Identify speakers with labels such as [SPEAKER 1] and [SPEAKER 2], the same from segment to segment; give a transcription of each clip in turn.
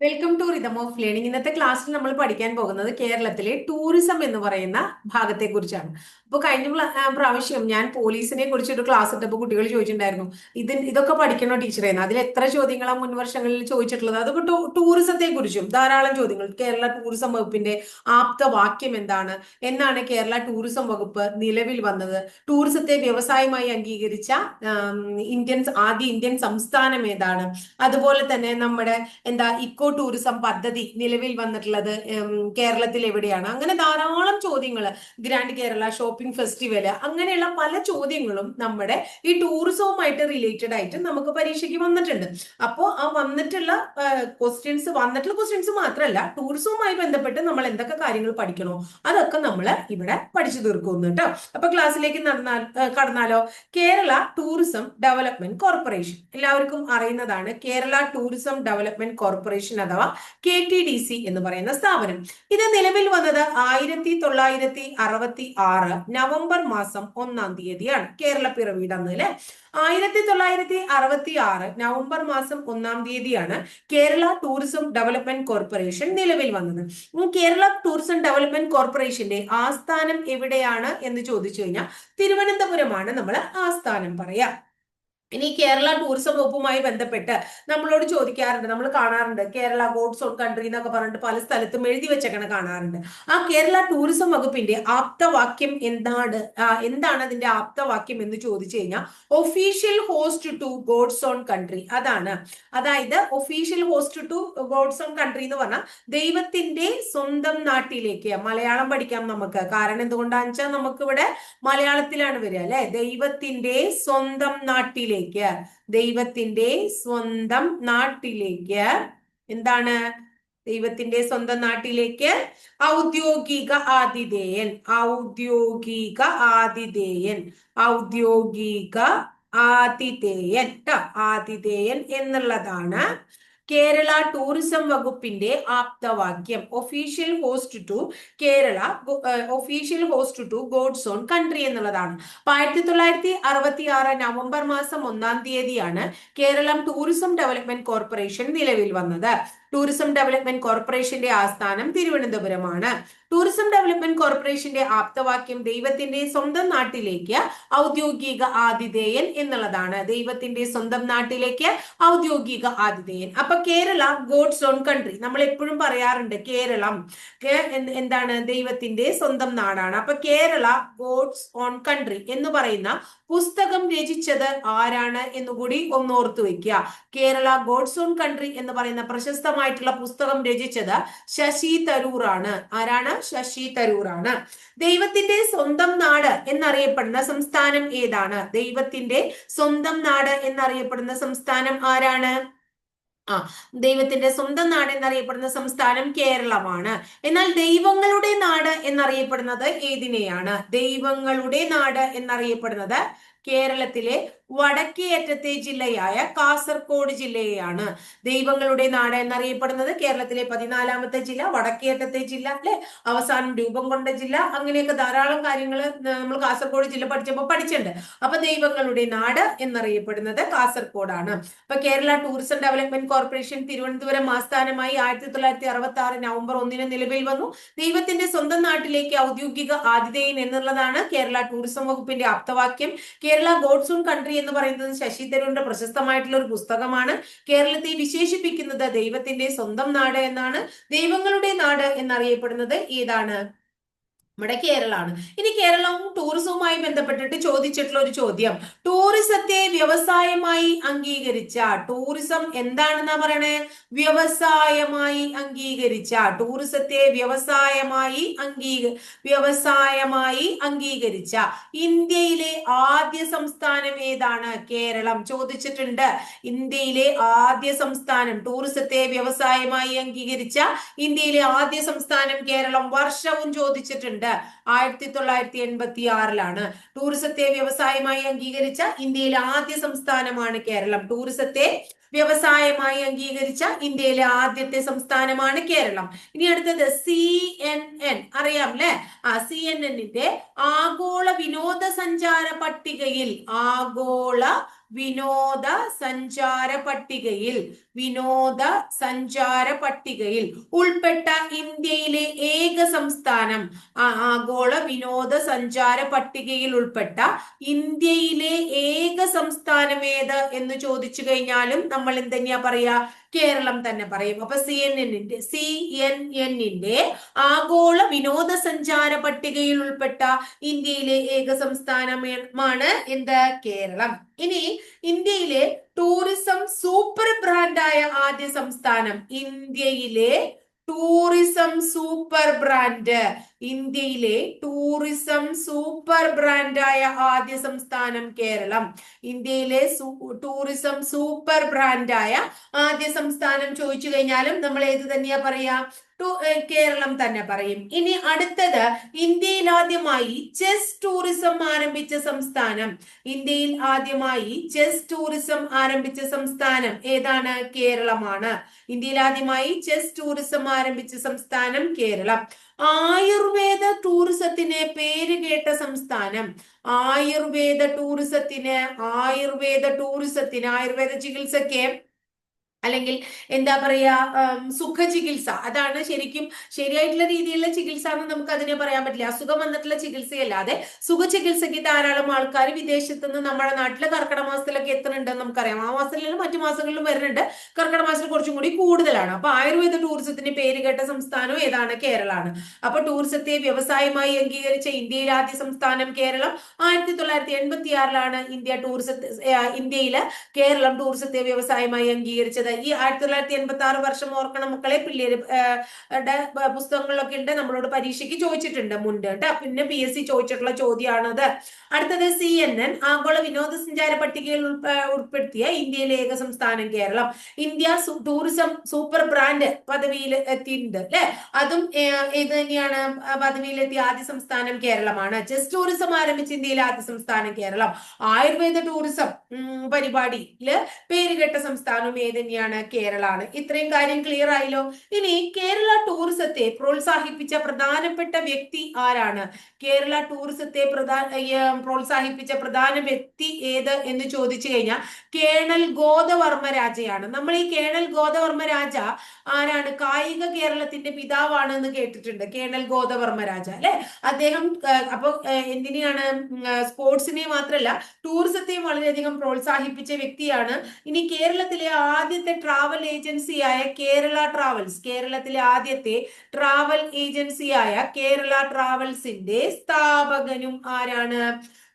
[SPEAKER 1] Welcome to rhythm of learning ഇന്നത്തെ ക്ലാസ്സിൽ നമ്മൾ പഠിക്കാൻ പോകുന്നത് കേരളത്തിലെ ടൂറിസം എന്ന് പറയുന്ന ഭാഗത്തെ കുറിച്ചാണ് അപ്പോൾ കഴിഞ്ഞ പ്രാവശ്യം ഞാൻ പോലീസിനെ കുറിച്ച് ഒരു ക്ലാസ് ഇട്ടപ്പോൾ കുട്ടികൾ ചോദിച്ചിട്ടുണ്ടായിരുന്നു ഇത് ഇതൊക്കെ പഠിക്കണോ ടീച്ചറേ അതിൽ എത്ര ചോദ്യങ്ങളാണ് മുൻവർഷങ്ങളിൽ ചോദിച്ചിട്ടുള്ളത്? അതൊക്കെ ടൂറിസത്തെ കുറിച്ചും ധാരാളം ചോദ്യങ്ങൾ. കേരള ടൂറിസം വകുപ്പിന്റെ ആപ്ത വാക്യം എന്താണ്? എന്നാണ് കേരള ടൂറിസം വകുപ്പ് നിലവിൽ വന്നത്. ടൂറിസത്തെ വ്യവസായമായി അംഗീകരിച്ച ഇന്ത്യൻ ആദ്യ ഇന്ത്യൻ സംസ്ഥാനം ഏതാണ്? അതുപോലെ തന്നെ നമ്മുടെ എന്താ ഇക്കോ ടൂറിസം പദ്ധതി നിലവിൽ വന്നിട്ടുള്ളത് കേരളത്തിൽ എവിടെയാണ്? അങ്ങനെ ധാരാളം ചോദ്യങ്ങൾ ഗ്രാൻഡ് കേരള ഷോപ്പിംഗ് ഫെസ്റ്റിവൽ അങ്ങനെയുള്ള പല ചോദ്യങ്ങളും നമ്മുടെ ഈ ടൂറിസവുമായിട്ട് റിലേറ്റഡ് ആയിട്ട് നമുക്ക് പരീക്ഷയ്ക്ക് വന്നിട്ടുണ്ട്. അപ്പോൾ ആ വന്നിട്ടുള്ള ക്വസ്റ്റ്യൻസ് വന്നിട്ടുള്ള ക്വസ്റ്റ്യൻസ് മാത്രമല്ല ടൂറിസവുമായി ബന്ധപ്പെട്ട് നമ്മൾ എന്തൊക്കെ കാര്യങ്ങൾ പഠിക്കണോ അതൊക്കെ നമ്മൾ ഇവിടെ പഠിച്ചു തീർക്കുന്നു കേട്ടോ. അപ്പൊ ക്ലാസ്സിലേക്ക് നടന്നാൽ കടന്നാലോ? Kerala tourism development corporation. എല്ലാവർക്കും അറിയുന്നതാണ് കേരള ടൂറിസം ഡെവലപ്മെന്റ് കോർപ്പറേഷൻ അഥവാ കെ ടി ഡി സി എന്ന് പറയുന്ന സ്ഥാപനം. ഇത് നിലവിൽ വന്നത് ആയിരത്തി തൊള്ളായിരത്തി അറുപത്തി ആറ് നവംബർ മാസം ഒന്നാം തീയതിയാണ്. കേരള പിറവീട് അന്ന് അല്ലെ? ആയിരത്തി തൊള്ളായിരത്തി അറുപത്തി ആറ് നവംബർ മാസം ഒന്നാം തീയതിയാണ് കേരള ടൂറിസം ഡെവലപ്മെന്റ് കോർപ്പറേഷൻ നിലവിൽ വന്നത്. കേരള ടൂറിസം ഡെവലപ്മെന്റ് കോർപ്പറേഷന്റെ ആസ്ഥാനം എവിടെയാണ് എന്ന് ചോദിച്ചു കഴിഞ്ഞാൽ തിരുവനന്തപുരമാണ് നമ്മൾ ആസ്ഥാനം പറയാ. ഇനി കേരള ടൂറിസം വകുപ്പുമായി ബന്ധപ്പെട്ട് നമ്മളോട് ചോദിക്കാറുണ്ട് നമ്മൾ കാണാറുണ്ട്. കേരള ഗോഡ്സ് ഓൺ കൺട്രി എന്നൊക്കെ പറഞ്ഞിട്ട് പല സ്ഥലത്തും എഴുതി വെച്ചേക്കണ കാണാറുണ്ട്. ആ കേരള ടൂറിസം വകുപ്പിന്റെ ആപ്തവാക്യം എന്താണ്? എന്താണ് അതിന്റെ ആപ്തവാക്യം എന്ന് ചോദിച്ചു കഴിഞ്ഞാൽ official host to God's own country അതാണ്. അതായത് official host to God's own country എന്ന് പറഞ്ഞാൽ ദൈവത്തിന്റെ സ്വന്തം നാട്ടിലേക്ക് മലയാളം പഠിക്കാം നമുക്ക്. കാരണം എന്തുകൊണ്ടാണെന്ന് വെച്ചാൽ നമുക്കിവിടെ മലയാളത്തിലാണ് വരിക അല്ലെ? ദൈവത്തിന്റെ സ്വന്തം നാട്ടിലേക്ക്. ദൈവത്തിന്റെ സ്വന്തം നാട്ടിലേക്ക്. എന്താണ്? ദൈവത്തിന്റെ സ്വന്തം നാട്ടിലേക്ക്. ഔദ്യോഗിക ആതിഥേയൻ ഔദ്യോഗിക ആതിഥേയൻ ഔദ്യോഗിക ആതിഥേയൻ. ആതിഥേയൻ എന്നുള്ളതാണ് കേരള ടൂറിസം വകുപ്പിന്റെ ആപ്തവാക്യം. Official host to Kerala official host to God's own country എന്നുള്ളതാണ് അപ്പൊ ആയിരത്തി തൊള്ളായിരത്തി അറുപത്തി ആറ് നവംബർ മാസം ഒന്നാം തീയതിയാണ് കേരളം ടൂറിസം ഡെവലപ്മെന്റ് കോർപ്പറേഷൻ നിലവിൽ വന്നത്. ടൂറിസം ഡെവലപ്മെന്റ് കോർപ്പറേഷന്റെ ആസ്ഥാനം തിരുവനന്തപുരമാണ്. ടൂറിസം ഡെവലപ്മെന്റ് കോർപ്പറേഷന്റെ ആപ്തവാക്യം ദൈവത്തിന്റെ സ്വന്തം നാട്ടിലേക്ക് ഔദ്യോഗിക ആതിഥേയൻ എന്നുള്ളതാണ്. ദൈവത്തിന്റെ സ്വന്തം നാട്ടിലേക്ക് ഔദ്യോഗിക ആതിഥേയൻ. അപ്പൊ കേരള ഗോഡ്സ് ഓൺ കൺട്രി. നമ്മൾ എപ്പോഴും പറയാറുണ്ട് കേരളം എന്താണ് ദൈവത്തിന്റെ സ്വന്തം നാടാണ്. അപ്പൊ കേരള ഗോഡ്സ് ഓൺ കൺട്രി എന്ന് പറയുന്ന പുസ്തകം രചിച്ചത് ആരാണ് എന്നുകൂടി ഒന്ന് ഓർത്തു വെക്കുക. കേരള ഗോഡ്സ് ഓൺ കൺട്രി എന്ന് പറയുന്ന പ്രശസ്തമായിട്ടുള്ള പുസ്തകം രചിച്ചത് ശശി തരൂർ ആണ് ആരാണ്? ശശി തരൂർ ആണ് ദൈവത്തിന്റെ സ്വന്തം നാട് എന്നറിയപ്പെടുന്ന സംസ്ഥാനം ഏതാണ്? ദൈവത്തിന്റെ സ്വന്തം നാട് എന്നറിയപ്പെടുന്ന സംസ്ഥാനം ആരാണ്? ആ ദൈവത്തിന്റെ സ്വന്തം നാട് എന്നറിയപ്പെടുന്ന സംസ്ഥാനം കേരളമാണ്. എന്നാൽ ദൈവങ്ങളുടെ നാട് എന്നറിയപ്പെടുന്നത് ഏതിനെയാണ്? ദൈവങ്ങളുടെ നാട് എന്നറിയപ്പെടുന്നത് കേരളത്തിലെ വടക്കേ അറ്റത്തെ ജില്ലയായ കാസർഗോഡ് ജില്ലയാണ് ദൈവങ്ങളുടെ നാട് എന്നറിയപ്പെടുന്നത്. കേരളത്തിലെ പതിനാലാമത്തെ ജില്ല വടക്കേയറ്റത്തെ ജില്ല അല്ലെ? അവസാനം രൂപം കൊണ്ട ജില്ല. അങ്ങനെയൊക്കെ ധാരാളം കാര്യങ്ങൾ നമ്മൾ കാസർഗോഡ് ജില്ല പഠിച്ചപ്പോൾ പഠിച്ചിട്ടുണ്ട്. അപ്പൊ ദൈവങ്ങളുടെ നാട് എന്നറിയപ്പെടുന്നത് കാസർഗോഡാണ് അപ്പൊ Kerala tourism development corporation Thiruvananthapuram ആസ്ഥാനമായി ആയിരത്തി തൊള്ളായിരത്തി അറുപത്തി ആറ് നവംബർ ഒന്നിന് നിലവിൽ വന്നു. ദൈവത്തിന്റെ സ്വന്തം നാട്ടിലേക്ക് ഔദ്യോഗിക ആതിഥേയൻ എന്നുള്ളതാണ് കേരള ടൂറിസം വകുപ്പിന്റെ ആപ്തവാക്യം. കേരള ഗോഡ്സൂൺ കൺട്രി എന്ന് പറയുന്നത് ശശി തരൂരിന്റെ പ്രശസ്തമായിട്ടുള്ള ഒരു പുസ്തകമാണ്. കേരളത്തെ വിശേഷിപ്പിക്കുന്നത് ദൈവത്തിന്റെ സ്വന്തം നാട് എന്നാണ്. ദൈവങ്ങളുടെ നാട് എന്നറിയപ്പെടുന്നത് ഏതാണ്? നമ്മുടെ കേരളമാണ് ഇനി കേരളവും ടൂറിസവുമായി ബന്ധപ്പെട്ടിട്ട് ചോദിച്ചിട്ടുള്ള ഒരു ചോദ്യം. ടൂറിസത്തെ വ്യവസായമായി അംഗീകരിച്ച ടൂറിസം എന്താണെന്നാ പറയണേ? വ്യവസായമായി അംഗീകരിച്ച ടൂറിസത്തെ വ്യവസായമായി അംഗീക വ്യവസായമായി അംഗീകരിച്ച ഇന്ത്യയിലെ ആദ്യ സംസ്ഥാനം ഏതാണ്? കേരളം. ചോദിച്ചിട്ടുണ്ട്. ഇന്ത്യയിലെ ആദ്യ സംസ്ഥാനം ടൂറിസത്തെ വ്യവസായമായി അംഗീകരിച്ച ഇന്ത്യയിലെ ആദ്യ സംസ്ഥാനം കേരളം. വർഷവും ചോദിച്ചിട്ടുണ്ട്. ആയിരത്തി തൊള്ളായിരത്തി എൺപത്തി ആറിലാണ് ടൂറിസത്തെ വ്യവസായമായി അംഗീകരിച്ച ഇന്ത്യയിലെ ആദ്യ സംസ്ഥാനമാണ് കേരളം. ടൂറിസത്തെ വ്യവസായമായി അംഗീകരിച്ച ഇന്ത്യയിലെ ആദ്യത്തെ സംസ്ഥാനമാണ് കേരളം. ഇനി അടുത്തത് സി എൻ എൻ. അറിയാം അല്ലെ ആ സി എൻ എന്നിന്റെ ആഗോള വിനോദസഞ്ചാര പട്ടികയിൽ ആഗോള വിനോദ സഞ്ചാര പട്ടികയിൽ വിനോദ സഞ്ചാര പട്ടികയിൽ ഉൾപ്പെട്ട ഇന്ത്യയിലെ ഏക സംസ്ഥാനം ആഗോള വിനോദ സഞ്ചാര പട്ടികയിൽ ഉൾപ്പെട്ട ഇന്ത്യയിലെ ഏക സംസ്ഥാനം ഏത് എന്ന് ചോദിച്ചു കഴിഞ്ഞാലും നമ്മൾ എന്തെന്നെയാ പറയാ? കേരളം തന്നെ പറയും. അപ്പൊ സി എൻ എന്നിന്റെ സി എൻ എന്നിന്റെ ആഗോള വിനോദസഞ്ചാര പട്ടികയിൽ ഉൾപ്പെട്ട ഇന്ത്യയിലെ ഏക സംസ്ഥാനമാണ് എന്ത്? കേരളം. ഇനി ഇന്ത്യയിലെ ടൂറിസം സൂപ്പർ ബ്രാൻഡായ ആദ്യ സംസ്ഥാനം ഇന്ത്യയിലെ ടൂറിസം സൂപ്പർ ബ്രാൻഡ് ഇന്ത്യയിലെ ടൂറിസം സൂപ്പർ ബ്രാൻഡായ ആദ്യ സംസ്ഥാനം കേരളം. ഇന്ത്യയിലെ ടൂറിസം സൂപ്പർ ബ്രാൻഡായ ആദ്യ സംസ്ഥാനം ചോദിച്ചു കഴിഞ്ഞാലും നമ്മൾ ഏത് തന്നെയാ പറയാ? കേരളം തന്നെ പറയും. ഇനി അടുത്തത് ഇന്ത്യയിൽ ആദ്യമായി ചെസ് ടൂറിസം ആരംഭിച്ച സംസ്ഥാനം. ഇന്ത്യയിൽ ആദ്യമായി ചെസ് ടൂറിസം ആരംഭിച്ച സംസ്ഥാനം ഏതാണ്? കേരളമാണ്. ഇന്ത്യയിൽ ആദ്യമായി ചെസ് ടൂറിസം ആരംഭിച്ച സംസ്ഥാനം കേരളം. ആയുർവേദ ടൂറിസത്തിന് പേര് കേട്ട സംസ്ഥാനം. ആയുർവേദ ടൂറിസത്തിന് ആയുർവേദ ടൂറിസത്തിന് ആയുർവേദ ചികിത്സയ്ക്ക് അല്ലെങ്കിൽ എന്താ പറയാ സുഖ ചികിത്സ അതാണ് ശരിക്കും ശരിയായിട്ടുള്ള രീതിയിലുള്ള ചികിത്സ എന്ന് നമുക്ക് അതിനെ പറയാൻ പറ്റില്ല. അസുഖം വന്നിട്ടുള്ള ചികിത്സയല്ലാതെ സുഖ ചികിത്സയ്ക്ക് ധാരാളം ആൾക്കാർ വിദേശത്ത് നിന്ന് നമ്മുടെ നാട്ടിലെ കർക്കിടക മാസത്തിലൊക്കെ എത്തുന്നുണ്ടെന്ന് നമുക്കറിയാം. ആ മാസത്തിലും മറ്റു മാസങ്ങളിലും വരുന്നുണ്ട്. കർക്കിടക മാസത്തിൽ കുറച്ചും കൂടി കൂടുതലാണ്. അപ്പൊ ആയുർവേദ ടൂറിസത്തിന് പേര് കേട്ട സംസ്ഥാനം ഏതാണ്? കേരളമാണ് അപ്പൊ ടൂറിസത്തെ വ്യവസായമായി അംഗീകരിച്ച ഇന്ത്യയിലെ ആദ്യ സംസ്ഥാനം കേരളം. ആയിരത്തി തൊള്ളായിരത്തി എൺപത്തി ആറിലാണ് ഇന്ത്യ ടൂറിസത്തെ ഇന്ത്യയിലെ കേരളം ടൂറിസത്തെ വ്യവസായമായി അംഗീകരിച്ചത്. ഈ ആയിരത്തി തൊള്ളായിരത്തി എൺപത്തി ആറ് വർഷം ഓർക്കണം മക്കളെ. പിള്ളേര് പുസ്തകങ്ങളൊക്കെ ഉണ്ട്. നമ്മളോട് പരീക്ഷയ്ക്ക് ചോദിച്ചിട്ടുണ്ട് മുൻപ് കേട്ടോ പിന്നെ പി എസ് സി ചോദിച്ചിട്ടുള്ള ചോദ്യമാണത് അടുത്തത് സി എൻ എൻ ആഗോള വിനോദസഞ്ചാര പട്ടികയിൽ ഉൾപ്പ- ഉൾപ്പെടുത്തിയ ഇന്ത്യയിലെ ഏക സംസ്ഥാനം Keralam. India tourism super brand പദവിയിൽ എത്തിയിട്ടുണ്ട് അല്ലെ അതും ഇത് തന്നെയാണ്? പദവിയിലെത്തിയ ആദ്യ സംസ്ഥാനം കേരളമാണ്. ചെസ് ടൂറിസം ആരംഭിച്ച ഇന്ത്യയിലെ ആദ്യ സംസ്ഥാനം കേരളം. ആയുർവേദ ടൂറിസം പരിപാടിയിൽ പേരുകെട്ട സംസ്ഥാനം ഏത് കേരളമാണ് ഇത്രയും കാര്യം ക്ലിയർ ആയല്ലോ? ഇനി കേരള ടൂറിസത്തെ പ്രോത്സാഹിപ്പിച്ച പ്രധാനപ്പെട്ട വ്യക്തി ആരാണ്? കേരള ടൂറിസത്തെ പ്രധാന പ്രോത്സാഹിപ്പിച്ച പ്രധാന വ്യക്തി ഏത് എന്ന് ചോദിച്ചു കഴിഞ്ഞാൽ കേണൽ ഗോദവർമ്മ രാജയാണ്. നമ്മൾ ഈ കേണൽ ഗോദവർമ്മ രാജ ആരാണ്? കായിക കേരളത്തിന്റെ പിതാവാണ് എന്ന് കേട്ടിട്ടുണ്ട്. കേണൽ ഗോദവർമ്മ രാജ അല്ലെ? അദ്ദേഹം അപ്പൊ എന്തിനെയാണ് സ്പോർട്സിനെ മാത്രമല്ല ടൂറിസത്തെയും വളരെയധികം പ്രോത്സാഹിപ്പിച്ച വ്യക്തിയാണ്. ഇനി കേരളത്തിലെ ആദ്യത്തെ ട്രാവൽ ഏജൻസിയായ കേരള ട്രാവൽസ് കേരളത്തിലെ ആദ്യത്തെ ട്രാവൽ ഏജൻസിയായ കേരള ട്രാവൽസിന്റെ സ്ഥാപകനും ആരാണ്?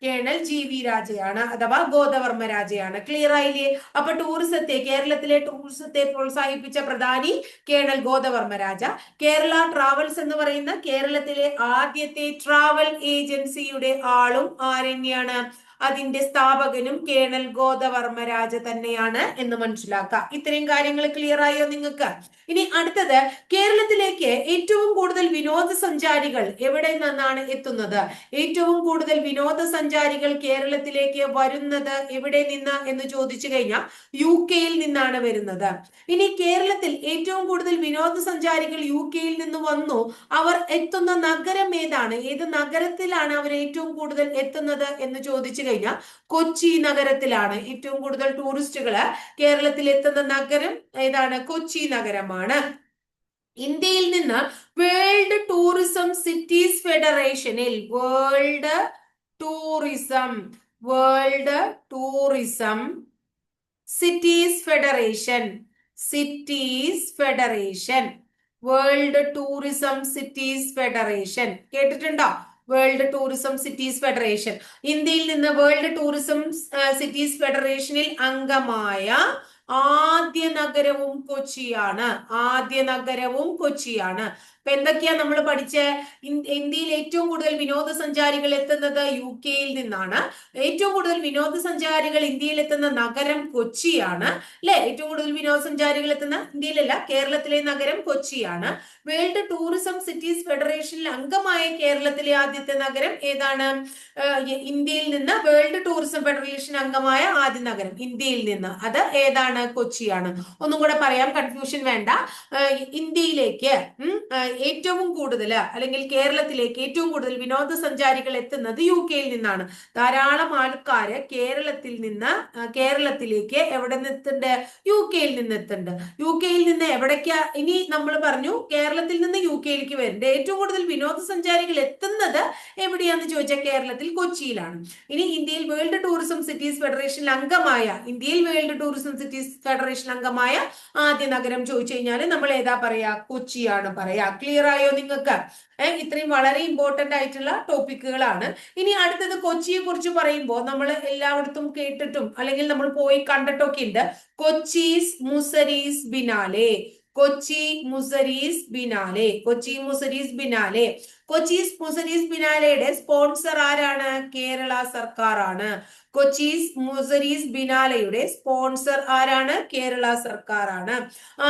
[SPEAKER 1] കേണൽ ജി വി രാജയാണ് അഥവാ ഗോദവർമ്മ രാജയാണ്. ക്ലിയർ ആയില്ലേ? അപ്പൊ ടൂറിസത്തെ കേരളത്തിലെ ടൂറിസത്തെ പ്രോത്സാഹിപ്പിച്ച പ്രധാനി കേണൽ ഗോദവർമ്മ രാജ. കേരള ട്രാവൽസ് എന്ന് പറയുന്ന കേരളത്തിലെ ആദ്യത്തെ ട്രാവൽ ഏജൻസിയുടെ ആളും ആരെന്നെയാണ് അതിന്റെ സ്ഥാപകനും കേണൽ ഗോദവർമ്മ രാജ തന്നെയാണ് എന്ന് മനസ്സിലാക്കുക ഇത്രയും കാര്യങ്ങൾ ക്ലിയർ ആയോ നിങ്ങൾക്ക്? ഇനി അടുത്തത് കേരളത്തിലേക്ക് ഏറ്റവും കൂടുതൽ വിനോദസഞ്ചാരികൾ എവിടെ നിന്നാണ് എത്തുന്നത്? ഏറ്റവും കൂടുതൽ വിനോദസഞ്ചാരികൾ കേരളത്തിലേക്ക് വരുന്നത് എവിടെ നിന്ന് എന്ന് ചോദിച്ചു കഴിഞ്ഞാൽ യു കെയിൽ നിന്നാണ് വരുന്നത്. ഇനി കേരളത്തിൽ ഏറ്റവും കൂടുതൽ വിനോദസഞ്ചാരികൾ യു കെയിൽ നിന്ന് വന്നു. അവർ എത്തുന്ന നഗരം ഏതാണ്? ഏത് നഗരത്തിലാണ് അവർ ഏറ്റവും കൂടുതൽ എത്തുന്നത് എന്ന് ചോദിച്ചു കഴിഞ്ഞാൽ കൊച്ചി നഗരത്തിലാണ് ഏറ്റവും കൂടുതൽ ടൂറിസ്റ്റുകൾ കേരളത്തിൽ എത്തുന്ന നഗരം ഏതാണ്? കൊച്ചി നഗരമാണ്. ഇന്ത്യയിൽ നിന്ന് world tourism cities ഫെഡറേഷനിൽ world tourism world tourism cities federation cities federation world tourism cities federation കേട്ടിട്ടുണ്ടോ? വേൾഡ് ടൂറിസം സിറ്റീസ് ഫെഡറേഷൻ ഇന്ത്യയിൽ നിന്ന് വേൾഡ് ടൂറിസം സിറ്റീസ് ഫെഡറേഷനിൽ അംഗമായ ആദ്യ നഗരവും കൊച്ചിയാണ്. ആദ്യ നഗരവും കൊച്ചിയാണ്. അപ്പൊ എന്തൊക്കെയാ നമ്മൾ പഠിച്ച? ഇന്ത്യയിൽ ഏറ്റവും കൂടുതൽ വിനോദസഞ്ചാരികൾ എത്തുന്നത് യു കെയിൽ നിന്നാണ്. ഏറ്റവും കൂടുതൽ വിനോദസഞ്ചാരികൾ ഇന്ത്യയിൽ എത്തുന്ന നഗരം കൊച്ചിയാണ്. അല്ലെ? ഏറ്റവും കൂടുതൽ വിനോദസഞ്ചാരികൾ എത്തുന്ന ഇന്ത്യയിലല്ല കേരളത്തിലെ നഗരം കൊച്ചിയാണ്. വേൾഡ് ടൂറിസം സിറ്റീസ് ഫെഡറേഷനിൽ അംഗമായ കേരളത്തിലെ ആദ്യത്തെ നഗരം ഏതാണ്? ഇന്ത്യയിൽ നിന്ന് വേൾഡ് ഫെഡറേഷൻ അംഗമായ ആദ്യ നഗരം ഇന്ത്യയിൽ നിന്ന്. അത് ഏതാണ്? കൊച്ചിയാണ്. ഒന്നും കൂടെ പറയാം കൺഫ്യൂഷൻ വേണ്ട. ഇന്ത്യയിലേക്ക് ഏറ്റവും കൂടുതൽ അല്ലെങ്കിൽ കേരളത്തിലേക്ക് ഏറ്റവും കൂടുതൽ വിനോദസഞ്ചാരികൾ എത്തുന്നത് യു കെയിൽ നിന്നാണ്. ധാരാളം ആൾക്കാര് കേരളത്തിൽ നിന്ന് കേരളത്തിലേക്ക് എവിടെ നിന്നെത്തുണ്ട് യു കെയിൽ നിന്ന് എത്തുന്നുണ്ട് യു കെയിൽ നിന്ന് എവിടേക്കാ? ഇനി നമ്മൾ പറഞ്ഞു കേരളത്തിൽ നിന്ന് യു കെയിലേക്ക് വരുന്നുണ്ട്. ഏറ്റവും കൂടുതൽ വിനോദസഞ്ചാരികൾ എത്തുന്നത് എവിടെയാന്ന് ചോദിച്ചാൽ കേരളത്തിൽ കൊച്ചിയിലാണ്. ഇനി ഇന്ത്യയിൽ വേൾഡ് ടൂറിസം സിറ്റീസ് ഫെഡറേഷൻ അംഗമായ ഇന്ത്യയിൽ വേൾഡ് ടൂറിസം സിറ്റീസ് ഫെഡറേഷൻ അംഗമായ ആദ്യ നഗരം ചോദിച്ചു കഴിഞ്ഞാൽ നമ്മൾ ഏതാ പറയാ? കൊച്ചിയാണ് പറയാ. ക്ലിയർ ആയോ നിങ്ങൾക്ക്? ഇത്രയും വളരെ ഇമ്പോർട്ടന്റ് ആയിട്ടുള്ള ടോപ്പിക്കുകളാണ് ഇനി അടുത്തത് കൊച്ചിയെ കുറിച്ച് പറയുമ്പോൾ നമ്മൾ എല്ലായിടത്തും കേട്ടിട്ടും അല്ലെങ്കിൽ നമ്മൾ പോയി കണ്ടിട്ടൊക്കെ ഉണ്ട്. Kochi's Muziris biennale. Kochi Muziris biennale Kochi Muziris biennale. Kochi Muziris ബിനാലയുടെ sponsor ആരാണ്? കേരള സർക്കാരാണ്. കൊച്ചീസ് മുസരീസ് ബിനാലയുടെ സ്പോൺസർ ആരാണ്? കേരള സർക്കാരാണ്.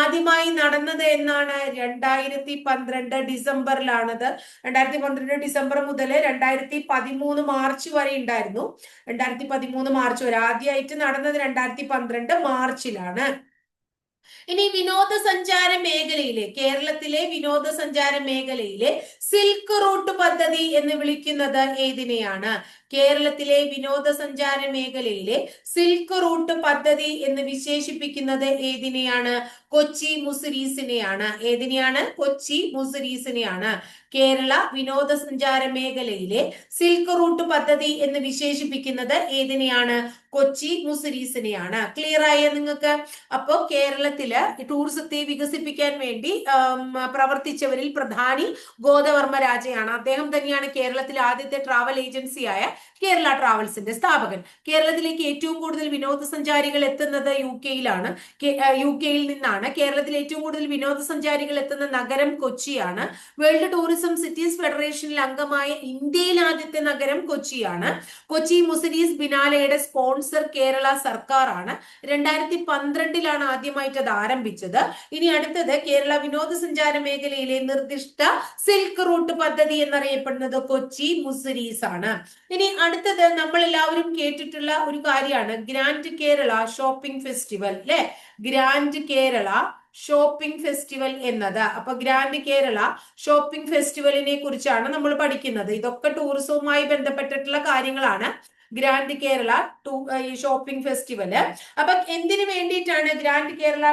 [SPEAKER 1] ആദ്യമായി നടന്നത് എന്നാണ്? രണ്ടായിരത്തി പന്ത്രണ്ട് ഡിസംബറിലാണത്. രണ്ടായിരത്തി പന്ത്രണ്ട് ഡിസംബർ മുതൽ രണ്ടായിരത്തി പതിമൂന്ന് മാർച്ച് വരെ ഉണ്ടായിരുന്നു. രണ്ടായിരത്തി പതിമൂന്ന് മാർച്ച് വരെ. ആദ്യമായിട്ട് നടന്നത് രണ്ടായിരത്തി പന്ത്രണ്ട് മാർച്ചിലാണ്. ഇനി വിനോദസഞ്ചാര മേഖലയിലെ കേരളത്തിലെ വിനോദസഞ്ചാര മേഖലയിലെ സിൽക്ക് റൂട്ട് പദ്ധതി എന്ന് വിളിക്കുന്നത് ഏതിനെയാണ്? കേരളത്തിലെ വിനോദസഞ്ചാര മേഖലയിലെ സിൽക്ക് റൂട്ട് പദ്ധതി എന്ന് വിശേഷിപ്പിക്കുന്നത് ഏതിനെയാണ്? കൊച്ചി മുസിരീസിനെയാണ്. ഏതിനെയാണ്? കൊച്ചി മുസിരീസിനെയാണ്. കേരള വിനോദസഞ്ചാര മേഖലയിലെ സിൽക്ക് റൂട്ട് പദ്ധതി എന്ന് വിശേഷിപ്പിക്കുന്നത് ഏതിനെയാണ്? കൊച്ചി മുസിരീസിനെയാണ്. ക്ലിയർ ആയ നിങ്ങൾക്ക്? അപ്പോ കേരളത്തിൽ ടൂറിസത്തെ വികസിപ്പിക്കാൻ വേണ്ടി പ്രവർത്തിച്ചവരിൽ പ്രധാനി ഗോദവർമ്മ രാജയാണ്. അദ്ദേഹം തന്നെയാണ് കേരളത്തിലെ ആദ്യത്തെ ട്രാവൽ ഏജൻസിയായ കേരള ട്രാവൽസിന്റെ സ്ഥാപകൻ. കേരളത്തിലേക്ക് ഏറ്റവും കൂടുതൽ വിനോദസഞ്ചാരികൾ എത്തുന്നത് യു കെയിലാണ് യു കെയിൽ നിന്നാണ്. കേരളത്തിൽ ഏറ്റവും കൂടുതൽ വിനോദസഞ്ചാരികൾ എത്തുന്ന നഗരം കൊച്ചിയാണ്. വേൾഡ് ടൂറിസം സിറ്റീസ് ഫെഡറേഷനിൽ അംഗമായ ഇന്ത്യയിൽ ആദ്യത്തെ നഗരം കൊച്ചിയാണ്. കൊച്ചി മുസരീസ് ബിനാലയുടെ സ്പോൺസർ കേരള സർക്കാരാണ്. രണ്ടായിരത്തി പന്ത്രണ്ടിലാണ് ആദ്യമായിട്ട് അത് ആരംഭിച്ചത്. ഇനി അടുത്തത് കേരള വിനോദസഞ്ചാര മേഖലയിലെ നിർദ്ദിഷ്ട സിൽക്ക് റൂട്ട് പദ്ധതി എന്നറിയപ്പെടുന്നത് കൊച്ചി മുസരീസ് ആണ് ഇനി അടുത്തത് നമ്മൾ എല്ലാവരും കേട്ടിട്ടുള്ള ഒരു കാര്യമാണ്. ഗ്രാൻഡ് കേരള ഷോപ്പിംഗ് ഫെസ്റ്റിവൽ അല്ലെ ഗ്രാൻഡ് കേരള ഷോപ്പിംഗ് ഫെസ്റ്റിവൽ എന്നത്. അപ്പൊ ഗ്രാൻഡ് കേരള ഷോപ്പിംഗ് ഫെസ്റ്റിവലിനെ കുറിച്ചാണ് നമ്മൾ പഠിക്കുന്നത്. ഇതൊക്കെ ടൂറിസവുമായി ബന്ധപ്പെട്ടിട്ടുള്ള കാര്യങ്ങളാണ്. Grand Kerala to shopping festival അപ്പൊ എന്തിനു വേണ്ടിയിട്ടാണ് ഗ്രാൻഡ് കേരള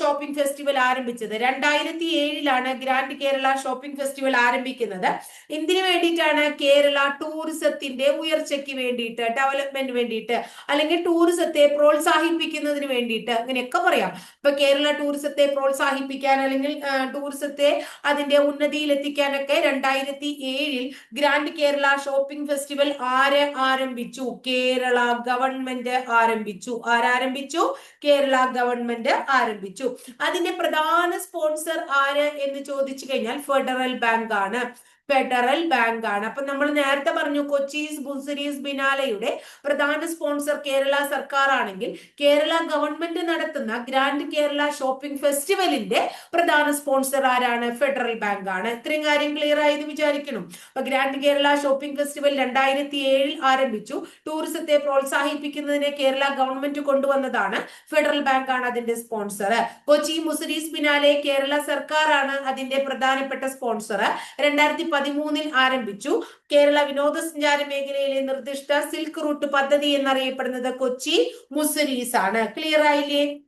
[SPEAKER 1] ഷോപ്പിംഗ് ഫെസ്റ്റിവൽ ആരംഭിച്ചത്? രണ്ടായിരത്തി ഏഴിലാണ് ഗ്രാൻഡ് കേരള ഷോപ്പിംഗ് ഫെസ്റ്റിവൽ ആരംഭിക്കുന്നത്. എന്തിനു വേണ്ടിയിട്ടാണ് കേരള ടൂറിസത്തിന്റെ ഉയർച്ചയ്ക്ക് വേണ്ടിയിട്ട് ഡെവലപ്മെന്റ് വേണ്ടിയിട്ട് അല്ലെങ്കിൽ ടൂറിസത്തെ പ്രോത്സാഹിപ്പിക്കുന്നതിന് വേണ്ടിയിട്ട്? അങ്ങനെയൊക്കെ പറയാം. ഇപ്പൊ കേരള ടൂറിസത്തെ പ്രോത്സാഹിപ്പിക്കാൻ അല്ലെങ്കിൽ ടൂറിസത്തെ അതിന്റെ ഉന്നതിയിൽ എത്തിക്കാനൊക്കെ രണ്ടായിരത്തി ഏഴിൽ ഗ്രാൻഡ് കേരള ഷോപ്പിംഗ് ഫെസ്റ്റിവൽ ആര് ആരംഭിച്ചു? കേരള ഗവൺമെന്റ് ആരംഭിച്ചു. ആരംഭിച്ചു കേരള ഗവൺമെന്റ് ആരംഭിച്ചു. അതിന്റെ പ്രധാന സ്പോൺസർ ആര് എന്ന് ചോദിച്ചു കഴിഞ്ഞാൽ ഫെഡറൽ ബാങ്ക് ആണ്. ഫെഡറൽ ബാങ്ക് ആണ് അപ്പൊ നമ്മൾ നേരത്തെ പറഞ്ഞു കൊച്ചീസ് ബുസരീസ് ബിനാലയുടെ പ്രധാന സ്പോൺസർ കേരള സർക്കാർ ആണെങ്കിൽ കേരള ഗവൺമെന്റ് നടത്തുന്ന ഗ്രാൻഡ് കേരള ഷോപ്പിംഗ് ഫെസ്റ്റിവലിന്റെ പ്രധാന സ്പോൺസർ ആരാണ്? ഫെഡറൽ ബാങ്ക് ആണ് ഇത്രയും കാര്യം ക്ലിയർ ആയത് വിചാരിക്കണം അപ്പൊ ഗ്രാൻഡ് കേരള ഷോപ്പിംഗ് ഫെസ്റ്റിവൽ രണ്ടായിരത്തി ഏഴിൽ ആരംഭിച്ചു. ടൂറിസത്തെ പ്രോത്സാഹിപ്പിക്കുന്നതിന് കേരള ഗവൺമെന്റ് കൊണ്ടുവന്നതാണ് ഫെഡറൽ ബാങ്ക് ആണ് അതിന്റെ സ്പോൺസർ. കൊച്ചി മുസരീസ് ബിനാലെ കേരള സർക്കാർ ആണ് അതിന്റെ പ്രധാനപ്പെട്ട സ്പോൺസർ. രണ്ടായിരത്തി പതിമൂന്നിൽ ആരംഭിച്ചു. കേരള വിനോദസഞ്ചാര മേഖലയിലെ നിർദ്ദിഷ്ട സിൽക്ക് റൂട്ട് പദ്ധതി എന്നറിയപ്പെടുന്നത് കൊച്ചി മുസരീസ് ആണ്. ക്ലിയർ ആയില്ലേ?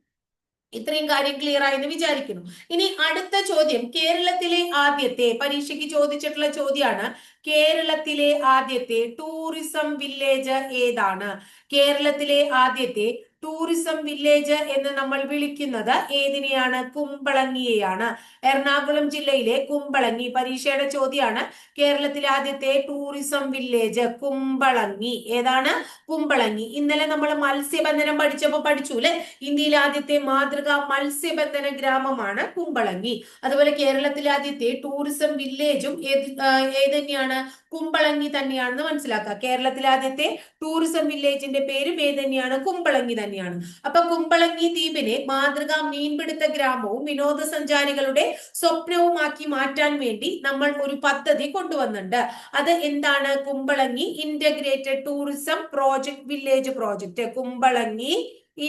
[SPEAKER 1] ഇത്രയും കാര്യം ക്ലിയർ ആയെന്ന് വിചാരിക്കുന്നു. ഇനി അടുത്ത ചോദ്യം. കേരളത്തിലെ ആദ്യത്തെ പരീക്ഷയ്ക്ക് ചോദിച്ചിട്ടുള്ള ചോദ്യമാണ് കേരളത്തിലെ ആദ്യത്തെ ടൂറിസം വില്ലേജ് ഏതാണ്? കേരളത്തിലെ ആദ്യത്തെ ടൂറിസം വില്ലേജ് എന്ന് നമ്മൾ വിളിക്കുന്നത് ഏതിനെയാണ്? കുമ്പളങ്ങിയെയാണ്. എറണാകുളം ജില്ലയിലെ കുമ്പളങ്ങി പരീക്ഷയുടെ ചോദ്യമാണ് കേരളത്തിലെ ആദ്യത്തെ ടൂറിസം വില്ലേജ് കുമ്പളങ്ങി. ഏതാണ്? കുമ്പളങ്ങി. ഇന്നലെ നമ്മൾ മത്സ്യബന്ധനം പഠിച്ചപ്പോൾ പഠിച്ചു അല്ലെ ഇന്ത്യയിലെ ആദ്യത്തെ മാതൃകാ മത്സ്യബന്ധന ഗ്രാമമാണ് കുമ്പളങ്ങി. അതുപോലെ കേരളത്തിലെ ആദ്യത്തെ ടൂറിസം വില്ലേജും ഏത് ഏത് തന്നെയാണ് കുമ്പളങ്ങി തന്നെയാണെന്ന് മനസ്സിലാക്കുക. കേരളത്തിലെ ആദ്യത്തെ ടൂറിസം വില്ലേജിന്റെ പേരും ഏത് തന്നെയാണ് കുമ്പളങ്ങി തന്നെയാണ്. അപ്പൊ കുമ്പളങ്ങി ദ്വീപിനെ മാതൃകാ മീൻപിടുത്ത ഗ്രാമവും വിനോദസഞ്ചാരികളുടെ സ്വപ്നവുമാക്കി മാറ്റാൻ വേണ്ടി നമ്മൾ ഒരു പദ്ധതി കൊണ്ടുവന്നുണ്ട് അത് എന്താണ്? Kumbalangi integrated tourism project village project Kumbalangi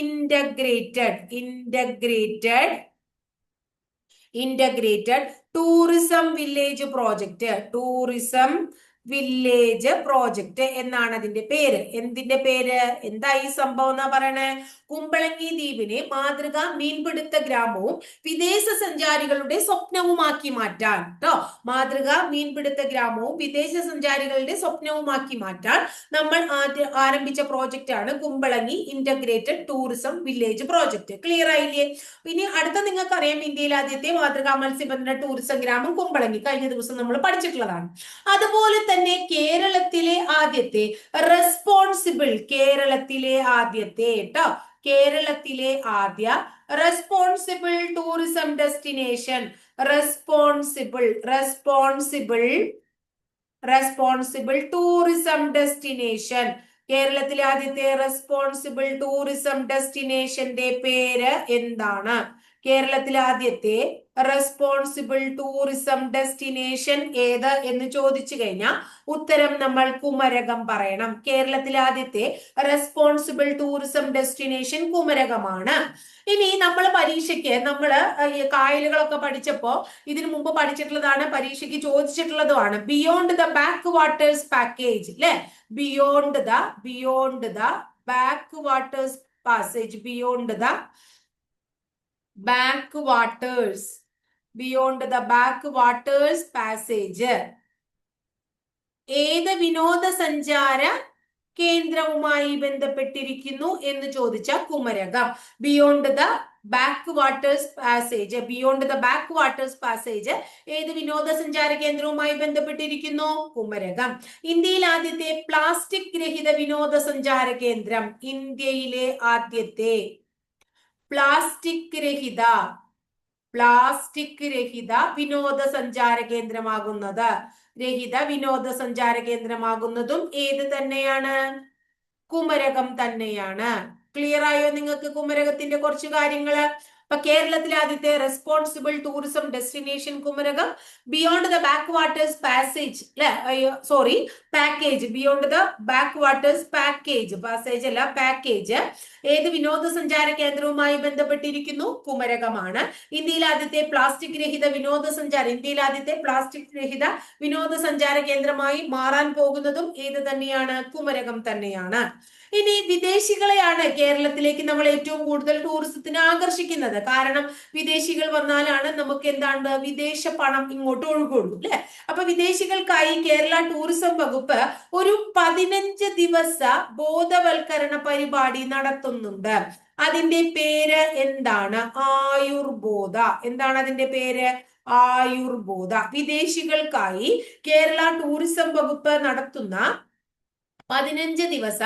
[SPEAKER 1] integrated integrated integrated tourism village project tourism village project എന്നാണ് അതിന്റെ പേര്. എന്തിന്റെ പേര്? എന്താ ഈ സംഭവം എന്നാ പറയണേ? കുമ്പളങ്ങി ദ്വീപിനെ മാതൃക മീൻപിടുത്ത ഗ്രാമവും വിദേശ സഞ്ചാരികളുടെ സ്വപ്നവുമാക്കി മാറ്റാൻ. കേട്ടോ മാതൃക മീൻപിടുത്ത ഗ്രാമവും വിദേശ സഞ്ചാരികളുടെ സ്വപ്നവുമാക്കി മാറ്റാൻ നമ്മൾ ആരംഭിച്ച പ്രോജക്റ്റ് ആണ് Kumbalangi integrated tourism village project clear ആയില്ലേ? പിന്നെ അടുത്ത നിങ്ങൾക്ക് അറിയാം ഇന്ത്യയിൽ ആദ്യത്തെ മാതൃകാ മത്സ്യബന്ധന ടൂറിസം ഗ്രാമം കുമ്പളങ്ങി. കഴിഞ്ഞ ദിവസം നമ്മൾ പഠിച്ചിട്ടുള്ളതാണ്. അതുപോലെ തന്നെ കേരളത്തിലെ ആദ്യത്തെ റെസ്പോൺസിബിൾ കേരളത്തിലെ ആദ്യത്തെ കേട്ടോ കേരളത്തിലെ ആദ്യ responsible tourism destination responsible responsible responsible tourism destination കേരളത്തിലെ ആദ്യത്തെ റെസ്പോൺസിബിൾ ടൂറിസം ഡെസ്റ്റിനേഷന്റെ പേര് എന്താണ്? കേരളത്തിലെ ആദ്യത്തെ റെസ്പോൺസിബിൾ ടൂറിസം ഡെസ്റ്റിനേഷൻ ഏത് എന്ന് ചോദിച്ചു കഴിഞ്ഞാൽ ഉത്തരം നമ്മൾ കുമരകം പറയണം. കേരളത്തിലെ ആദ്യത്തെ റെസ്പോൺസിബിൾ ടൂറിസം ഡെസ്റ്റിനേഷൻ കുമരകമാണ്. ഇനി നമ്മൾ പരീക്ഷയ്ക്ക് നമ്മൾ കായലുകളൊക്കെ പഠിച്ചപ്പോ ഇതിനു മുമ്പ് പഠിച്ചിട്ടുള്ളതാണ് പരീക്ഷയ്ക്ക് ചോദിച്ചിട്ടുള്ളതുമാണ്. Beyond the back waters package അല്ലെ beyond the beyond the backwaters passage beyond the backwaters beyond the backwaters passage ഏത് വിനോദസഞ്ചാര കേന്ദ്രവുമായി ബന്ധപ്പെട്ടിരിക്കുന്നു എന്ന് ചോദിച്ച Kumarakom. Beyond the backwaters passage beyond the backwaters passage ഏത് വിനോദസഞ്ചാര കേന്ദ്രവുമായി ബന്ധപ്പെട്ടിരിക്കുന്നു? കുമരകം. ഇന്ത്യയിൽ ആദ്യത്തെ പ്ലാസ്റ്റിക് രഹിത വിനോദസഞ്ചാര കേന്ദ്രം ഇന്ത്യയിലെ ആദ്യത്തെ. പ്ലാസ്റ്റിക് രഹിത പ്ലാസ്റ്റിക് രഹിത വിനോദസഞ്ചാര കേന്ദ്രമാകുന്നത്. രഹിത വിനോദസഞ്ചാര കേന്ദ്രമാകുന്നതും ഏത് തന്നെയാണ്? കുമരകം തന്നെയാണ്. ക്ലിയർ ആയോ നിങ്ങൾക്ക് കുമരകത്തിന്റെ കുറച്ച് കാര്യങ്ങൾ? അപ്പൊ കേരളത്തിലെ ആദ്യത്തെ responsible tourism destination Kumarakom beyond the backwaters passage അല്ലെ sorry package beyond the backwaters package passage അല്ല പാക്കേജ് ഏത് വിനോദസഞ്ചാര കേന്ദ്രവുമായി ബന്ധപ്പെട്ടിരിക്കുന്നു? കുമരകമാണ്. ഇന്ത്യയിൽ ആദ്യത്തെ പ്ലാസ്റ്റിക് രഹിത വിനോദസഞ്ചാര ഇന്ത്യയിൽ ആദ്യത്തെ പ്ലാസ്റ്റിക് രഹിത വിനോദസഞ്ചാര കേന്ദ്രമായി മാറാൻ പോകുന്നതും ഏത് തന്നെയാണ്? കുമരകം തന്നെയാണ്. ഇനി വിദേശികളെയാണ് കേരളത്തിലേക്ക് നമ്മൾ ഏറ്റവും കൂടുതൽ ടൂറിസത്തിന് ആകർഷിക്കുന്നത്. കാരണം വിദേശികൾ വന്നാലാണ് നമുക്ക് എന്താണ് വിദേശ പണം ഇങ്ങോട്ട് ഒഴുകുള്ളൂ അല്ലെ? അപ്പൊ വിദേശികൾക്കായി കേരള ടൂറിസം വകുപ്പ് ഒരു പതിനഞ്ച് ദിവസ ബോധവൽക്കരണ പരിപാടി നടത്തുന്നുണ്ട്. അതിന്റെ പേര് എന്താണ്? ആയുർബോധ. എന്താണ് അതിന്റെ പേര്? ആയുർബോധ. വിദേശികൾക്കായി കേരള ടൂറിസം വകുപ്പ് നടത്തുന്ന പതിനഞ്ച് ദിവസ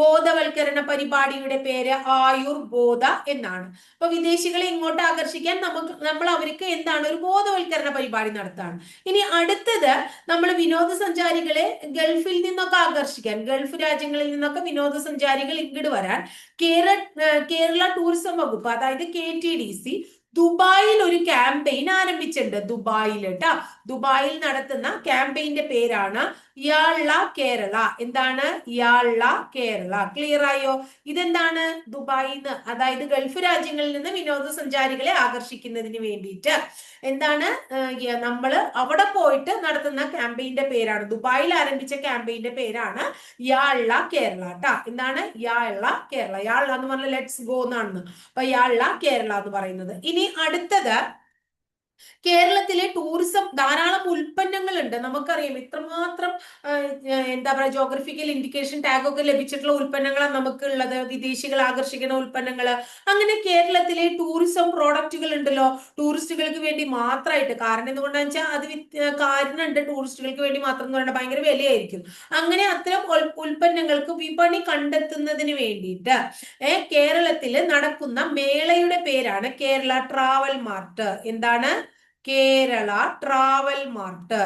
[SPEAKER 1] ബോധവൽക്കരണ പരിപാടിയുടെ പേര് ആയുർ ആയുർബോധ എന്നാണ്. അപ്പൊ വിദേശികളെ ഇങ്ങോട്ട് ആകർഷിക്കാൻ നമുക്ക് നമ്മൾ അവർക്ക് എന്താണ്? ഒരു ബോധവൽക്കരണ പരിപാടി നടത്താണ്. ഇനി അടുത്തത് നമ്മൾ വിനോദസഞ്ചാരികളെ ഗൾഫിൽ നിന്നൊക്കെ ആകർഷിക്കാൻ ഗൾഫ് രാജ്യങ്ങളിൽ നിന്നൊക്കെ വിനോദസഞ്ചാരികൾ ഇങ്ങോട്ട് വരാൻ കേരള കേരള ടൂറിസം വകുപ്പ് അതായത് കെ ടി ഡി സി ദുബായിൽ ഒരു ക്യാമ്പയിൻ ആരംഭിച്ചിട്ടുണ്ട്. ദുബായിൽ കേട്ടോ ദുബായിൽ നടത്തുന്ന ക്യാമ്പയിന്റെ പേരാണ് യാള്ള കേരള. എന്താണ്? യാള്ള കേരള. ക്ലിയർ ആയോ? ഇതെന്താണ്? ദുബായിൽ നിന്ന് അതായത് ഗൾഫ് രാജ്യങ്ങളിൽ നിന്ന് വിനോദസഞ്ചാരികളെ ആകർഷിക്കുന്നതിന് വേണ്ടിയിട്ട്. എന്താണ്? നമ്മൾ അവിടെ പോയിട്ട് നടത്തുന്ന ക്യാമ്പയിന്റെ പേരാണ്. ദുബായിൽ ആരംഭിച്ച ക്യാമ്പയിന്റെ പേരാണ് യാള്ള കേരള ട്ടാ. എന്താണ്? യാള്ള കേരള. യാള്ള എന്ന് പറഞ്ഞാൽ ലെറ്റ്സ് ഗോ എന്നാണ് അപ്പൊ യാള്ള കേരള എന്ന് പറയുന്നത്. ഇനി അടുത്തത് കേരളത്തിലെ ടൂറിസം ധാരാളം ഉൽപ്പന്നങ്ങൾ ഉണ്ട് നമുക്കറിയാം ഇത്രമാത്രം എന്താ പറയുക ജോഗ്രഫിക്കൽ ഇൻഡിക്കേഷൻ ടാഗ് ഒക്കെ ലഭിച്ചിട്ടുള്ള ഉൽപ്പന്നങ്ങളാണ് നമുക്കുള്ളത്. വിദേശികൾ ആകർഷിക്കുന്ന ഉൽപ്പന്നങ്ങൾ അങ്ങനെ കേരളത്തിലെ ടൂറിസം പ്രോഡക്റ്റുകൾ ഉണ്ടല്ലോ ടൂറിസ്റ്റുകൾക്ക് വേണ്ടി മാത്രമായിട്ട് കാരണം എന്തുകൊണ്ടാന്ന് വെച്ചാൽ അത് കാരണമുണ്ട് ടൂറിസ്റ്റുകൾക്ക് വേണ്ടി മാത്രം എന്ന് പറയുന്നത് ഭയങ്കര വിലയായിരിക്കും. അങ്ങനെ അത്തരം ഉൽപ്പന്നങ്ങൾക്ക് വിപണി കണ്ടെത്തുന്നതിന് വേണ്ടിയിട്ട് കേരളത്തിൽ നടക്കുന്ന മേളയുടെ പേരാണ് കേരള ട്രാവൽ മാർട്ട്. എന്താണ്? Kerala travel mart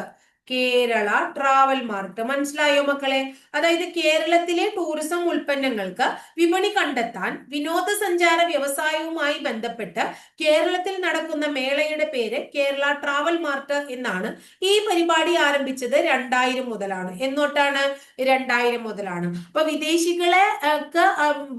[SPEAKER 1] Kerala travel mart മനസ്സിലായോ മക്കളെ? അതായത് കേരളത്തിലെ ടൂറിസം ഉൽപ്പന്നങ്ങൾക്ക് വിപണി കണ്ടെത്താൻ വിനോദസഞ്ചാര വ്യവസായവുമായി ബന്ധപ്പെട്ട് കേരളത്തിൽ നടക്കുന്ന മേളയുടെ പേര് കേരള ട്രാവൽ മാർട്ട് എന്നാണ്. ഈ പരിപാടി ആരംഭിച്ചത് രണ്ടായിരം മുതലാണ്. എന്നോട്ടാണ് രണ്ടായിരം മുതലാണ്. അപ്പൊ വിദേശികളെ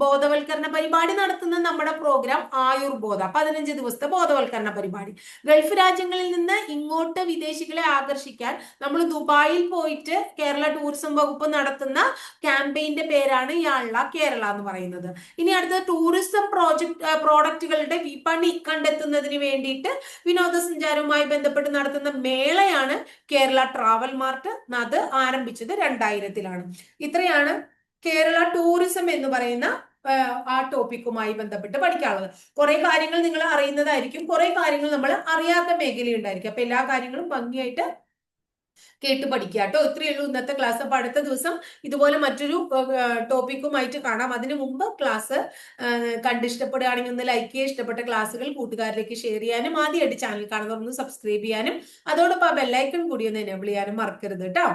[SPEAKER 1] ബോധവൽക്കരണ പരിപാടി നടത്തുന്ന നമ്മുടെ പ്രോഗ്രാം ആയുർബോധ. പതിനഞ്ച് ദിവസത്തെ ബോധവൽക്കരണ പരിപാടി. ഗൾഫ് രാജ്യങ്ങളിൽ നിന്ന് ഇങ്ങോട്ട് വിദേശികളെ ആകർഷിക്കാൻ നമ്മൾ ദുബായിൽ പോയിട്ട് കേരള ടൂറിസം വകുപ്പ് നടത്തുന്ന ക്യാമ്പയിന്റെ പേരാണ് യാള കേരള എന്ന് പറയുന്നത്. ഇനി അടുത്ത ടൂറിസം പ്രോജക്ട് പ്രോഡക്റ്റുകളുടെ വിപണി കണ്ടെത്തുന്നതിന് വേണ്ടിയിട്ട് വിനോദസഞ്ചാരവുമായി ബന്ധപ്പെട്ട് നടത്തുന്ന മേളയാണ് കേരള ട്രാവൽ മാർട്ട് അത് ആരംഭിച്ചത് രണ്ടായിരത്തിലാണ്. ഇത്രയാണ് കേരള ടൂറിസം എന്ന് പറയുന്ന ആ, ടോപ്പിക്കുമായി ബന്ധപ്പെട്ട് പഠിക്കാനുള്ളത്. കുറെ കാര്യങ്ങൾ നിങ്ങൾ അറിയുന്നതായിരിക്കും. കുറെ കാര്യങ്ങൾ നമ്മൾ അറിയാത്ത മേഖലയുണ്ടായിരിക്കും. അപ്പൊ എല്ലാ കാര്യങ്ങളും ഭംഗിയായിട്ട് കേട്ട് പഠിക്കുക കേട്ടോ. ഇത്രയേ ഉള്ളൂ ഇന്നത്തെ ക്ലാസ് അപ്പൊ അടുത്ത ദിവസം ഇതുപോലെ മറ്റൊരു ടോപ്പിക്കുമായിട്ട് കാണാം. അതിനു മുമ്പ് ക്ലാസ് കണ്ടിഷ്ടപ്പെടുകയാണെങ്കിൽ ഒന്ന് ലൈക്ക് ചെയ്യുക ഇഷ്ടപ്പെട്ട ക്ലാസ്സുകൾ കൂട്ടുകാരിലേക്ക് ഷെയർ ചെയ്യാനും ആദ്യമായിട്ട് ചാനൽ കാണുന്നവർ ഒന്ന് സബ്സ്ക്രൈബ് ചെയ്യാനും അതോടൊപ്പം ആ ബെല്ലൈക്കൺ കൂടി ഒന്ന് എനേബിൾ ചെയ്യാനും മറക്കരുത് കേട്ടോ.